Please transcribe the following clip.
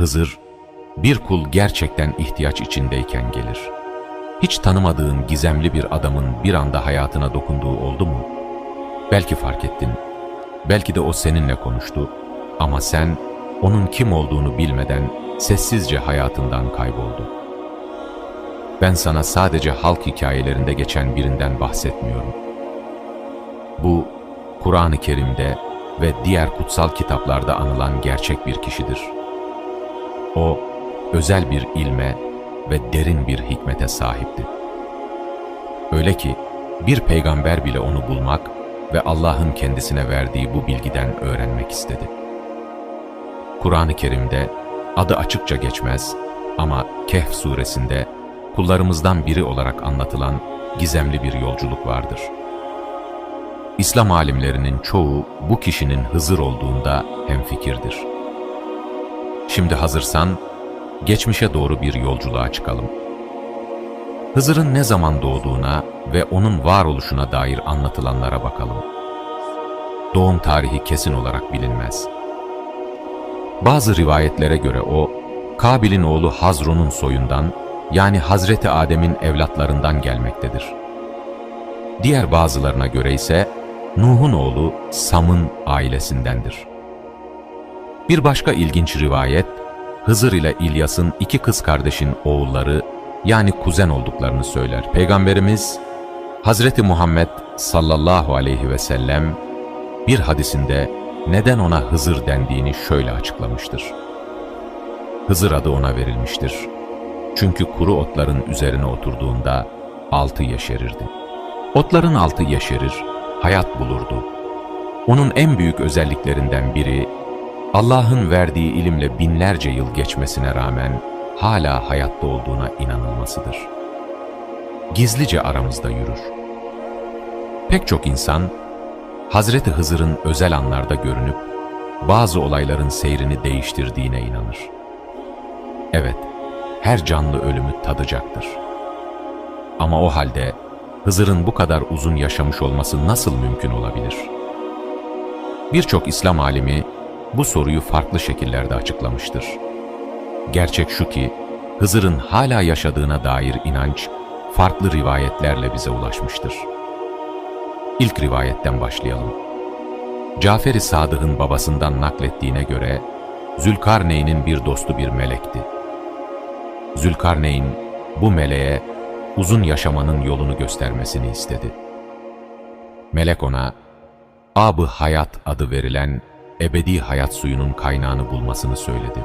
Hızır, bir kul gerçekten ihtiyaç içindeyken gelir. Hiç tanımadığın gizemli bir adamın bir anda hayatına dokunduğu oldu mu? Belki fark ettin, belki de o seninle konuştu ama sen onun kim olduğunu bilmeden sessizce hayatından kayboldu. Ben sana sadece halk hikayelerinde geçen birinden bahsetmiyorum. Bu, Kur'an-ı Kerim'de ve diğer kutsal kitaplarda anılan gerçek bir kişidir. O, özel bir ilme ve derin bir hikmete sahipti. Öyle ki, bir peygamber bile onu bulmak ve Allah'ın kendisine verdiği bu bilgiden öğrenmek istedi. Kur'an-ı Kerim'de adı açıkça geçmez ama Kehf suresinde kullarımızdan biri olarak anlatılan gizemli bir yolculuk vardır. İslam alimlerinin çoğu bu kişinin Hızır olduğunda hemfikirdir. Şimdi hazırsan geçmişe doğru bir yolculuğa çıkalım. Hızır'ın ne zaman doğduğuna ve onun varoluşuna dair anlatılanlara bakalım. Doğum tarihi kesin olarak bilinmez. Bazı rivayetlere göre o, Kabil'in oğlu Hazron'un soyundan yani Hazreti Adem'in evlatlarından gelmektedir. Diğer bazılarına göre ise Nuh'un oğlu Sam'ın ailesindendir. Bir başka ilginç rivayet, Hızır ile İlyas'ın iki kız kardeşin oğulları yani kuzen olduklarını söyler. Peygamberimiz Hazreti Muhammed sallallahu aleyhi ve sellem bir hadisinde neden ona Hızır dendiğini şöyle açıklamıştır. Hızır adı ona verilmiştir. Çünkü kuru otların üzerine oturduğunda altı yeşerirdi. Otların altı yeşerir, hayat bulurdu. Onun en büyük özelliklerinden biri, Allah'ın verdiği ilimle binlerce yıl geçmesine rağmen hala hayatta olduğuna inanılmasıdır. Gizlice aramızda yürür. Pek çok insan, Hazreti Hızır'ın özel anlarda görünüp, bazı olayların seyrini değiştirdiğine inanır. Evet, her canlı ölümü tadacaktır. Ama o halde Hızır'ın bu kadar uzun yaşamış olması nasıl mümkün olabilir? Birçok İslam alimi bu soruyu farklı şekillerde açıklamıştır. Gerçek şu ki, Hızır'ın hala yaşadığına dair inanç, farklı rivayetlerle bize ulaşmıştır. İlk rivayetten başlayalım. Cafer-i Sadık'ın babasından naklettiğine göre, Zülkarneyn'in bir dostu bir melekti. Zülkarneyn, bu meleğe uzun yaşamanın yolunu göstermesini istedi. Melek ona, Ab-ı Hayat adı verilen ebedi hayat suyunun kaynağını bulmasını söyledi.